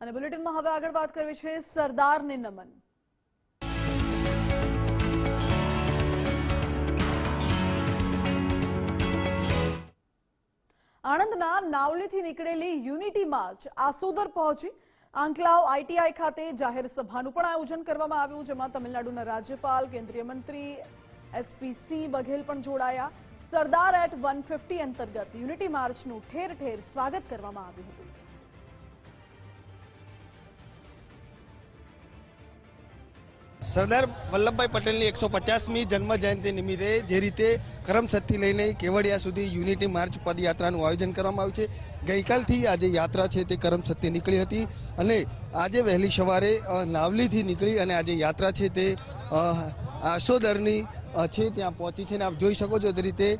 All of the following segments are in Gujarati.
અને બુલેટિનમાં હવે આગળ વાત કરવી છે સરદારને નમન. આણંદના નાવલીથી નીકળેલી યુનિટી માર્ચ આસોદર પહોંચી આંકલાવ આઈટીઆઈ ખાતે જાહેર સભાનું પણ આયોજન કરવામાં આવ્યું, જેમાં તમિલનાડુના રાજ્યપાલ, કેન્દ્રીય મંત્રી એસપીસી બઘેલ પણ જોડાયા. સરદાર એટ વન અંતર્ગત યુનિટી માર્ચનું ઠેર ઠેર સ્વાગત કરવામાં આવ્યું હતું. સરદાર વલ્લભભાઈ પટેલની એકસો પચાસમી જન્મ જયંતિ નિમિત્તે જે રીતે કરમસદથી લઈને કેવડિયા સુધી યુનિટી માર્ચ પદયાત્રાનું આયોજન કરવામાં આવ્યું છે. ગઈકાલથી આજે યાત્રા છે તે કરમસદથી નીકળી હતી અને આજે વહેલી સવારે નાવલીથી નીકળી અને આજે યાત્રા છે તે આશોદરની છે ત્યાં પહોંચી છે. અને આપ જોઈ શકો છો તે રીતે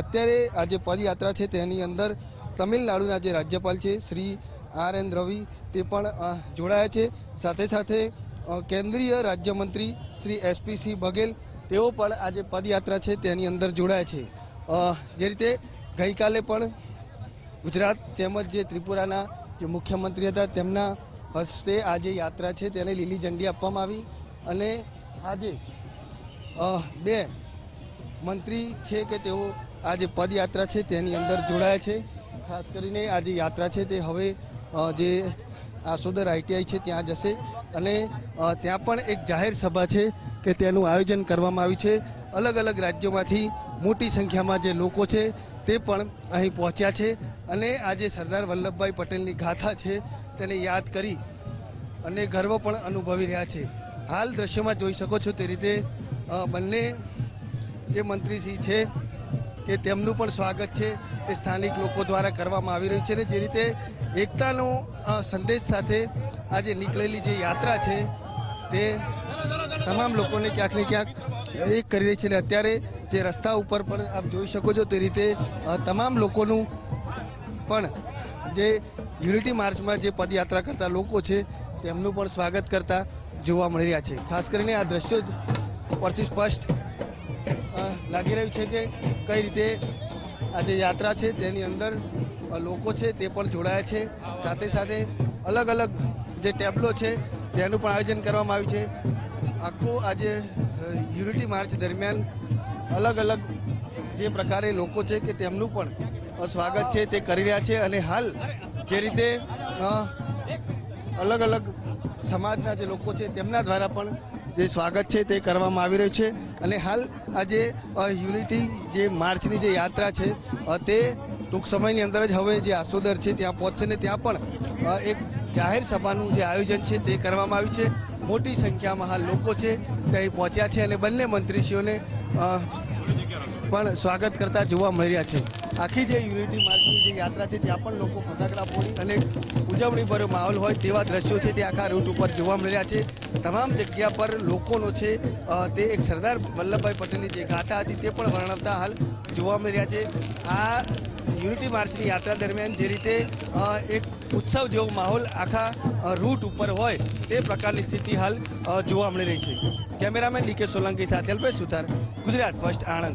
અત્યારે આજે પદયાત્રા છે તેની અંદર તમિલનાડુના જે રાજ્યપાલ છે શ્રી આર એન રવિ તે પણ જોડાયા છે. સાથે સાથે કેન્દ્રીય રાજ્યમંત્રી શ્રી એસપી સિંહ બઘેલ, તેઓ પણ આજે પદયાત્રા છે, તેની અંદર જોડાયા છે. જે રીતે ગઈકાલે પણ ગુજરાત તેમજ જે ત્રિપુરાના જે મુખ્યમંત્રી હતા, તેમના હસ્તે આજે યાત્રા છે, તેને લીલી ઝંડી આપવામાં આવી અને આજે બે મંત્રી છે કે તેઓ આજે પદયાત્રા છે, તેની અંદર જોડાયા છે. ખાસ કરીને આજે યાત્રા છે, તે હવે જે આસોદર આઈટીઆઈ છે, ત્યાં જશે. અને ત્યાં પણ એક જાહેર સભા છે કે તેનું આયોજન કરવામાં આવ્યું છે. અલગ અલગ રાજ્યોમાંથી મોટી સંખ્યામાં જે લોકો છે તે પણ અહીં પહોંચ્યા છે. અને આજે સરદાર વલ્લભભાઈ પટેલની ગાથા છે, તેને યાદ કરી અને ગર્વ પણ અનુભવી રહ્યા છે. હાલ દ્રશ્યમાં જોઈ શકો છો તે રીતે બંને જે મંત્રીશ્રી છે કે તેમનું પણ સ્વાગત છે તે સ્થાનિક લોકો દ્વારા કરવામાં આવી રહ્યું છે અને જે રીતે એકતાનો સંદેશ સાથે આજે નીકળેલી જે યાત્રા છે તે તમામ લોકોને ક્યાંક ને ક્યાંક એક કરી રહી છે અને અત્યારે તે રસ્તા ઉપર પણ આપ જોઈ શકો છો તે રીતે તમામ લોકોનું પણ જે યુનિટી માર્ચમાં જે પદયાત્રા કરતા લોકો છે તેમનું પણ સ્વાગત કરતા જોવા મળી રહ્યા છે. ખાસ કરીને આ દ્રશ્યો પરથી સ્પષ્ટ લાગી રહ્યું છે કે કઈ રીતે આ જે યાત્રા છે તેની અંદર લોકો છે તે પણ જોડાયા છે. સાથે સાથે અલગ અલગ જે ટેબલો છે તેનું પણ આયોજન કરવામાં આવ્યું છે. આખું આજે યુનિટી માર્ચ દરમિયાન અલગ અલગ જે પ્રકારે લોકો છે કે તેમનું પણ સ્વાગત છે તે કરી રહ્યા છે અને હાલ જે રીતે અલગ અલગ સમાજના જે લોકો છે તેમના દ્વારા પણ જે સ્વાગત છે તે કરવામાં આવી રહ્યું છે. અને હાલ આજે જે યુનિટી જે માર્ચની જે યાત્રા છે તે ટૂંક સમયની અંદર જ હવે જે આસોદર છે ત્યાં પહોંચશે ને ત્યાં પણ એક જાહેર સભાનું જે આયોજન છે તે કરવામાં આવ્યું છે. મોટી સંખ્યામાં હાલ લોકો છે ત્યાં પહોંચ્યા છે અને બંને મંત્રીશ્રીઓને પણ સ્વાગત કરતા જોવા મળી રહ્યા છે. આખી જે યુનિટી માર્ચની જે યાત્રા છે, ત્યાં પણ લોકો ફટાકડા ફોડી અને ઉજવણીભર્યો માહોલ હોય તેવા દ્રશ્યો છે તે આખા રૂટ ઉપર જોવા મળી રહ્યા છે. તમામ જગ્યા પર લોકોનો છે તે એક સરદાર વલ્લભભાઈ પટેલની જે ગાથા હતી તે પણ વર્ણવતા હાલ જોવા મળી રહ્યા છે. આ યુનિટી માર્ચની યાત્રા દરમિયાન જે રીતે એક ઉત્સવ જેવો માહોલ આખા રૂટ ઉપર હોય તે પ્રકારની સ્થિતિ હાલ જોવા મળી રહી છે. કેમેરામેન ડીકે સોલંકી સાથે અલ્પેશ સુથાર, ગુજરાત ફર્સ્ટ આણંદ.